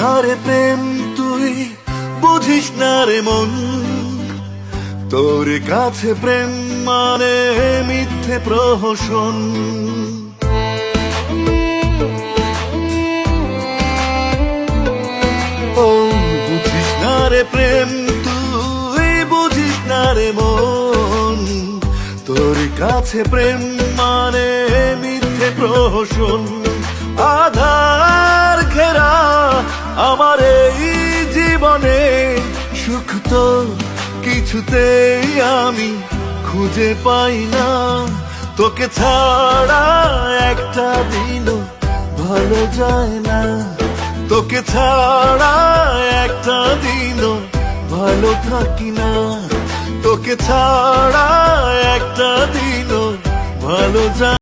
রে প্রেম তুই বুঝিস না রে মন। তোর কাছে প্রেম মানে মিথ্যে প্রহসন। ও, বুঝিস না প্রেম তুই বুঝিস না রে মন। তোর কাছে প্রেম মানে মিথ্যে প্রহসন। ঘেরা আমার এই জীবনে সুখ তো কিছুতেই আমি খুঁজে পাই না। তোকে ছাড়া একটা দিন ভালো যায় না। তোকে ছাড়া একটা দিন ভালো থাকি না। তোকে ছাড়া একটা দিন ভালো যায়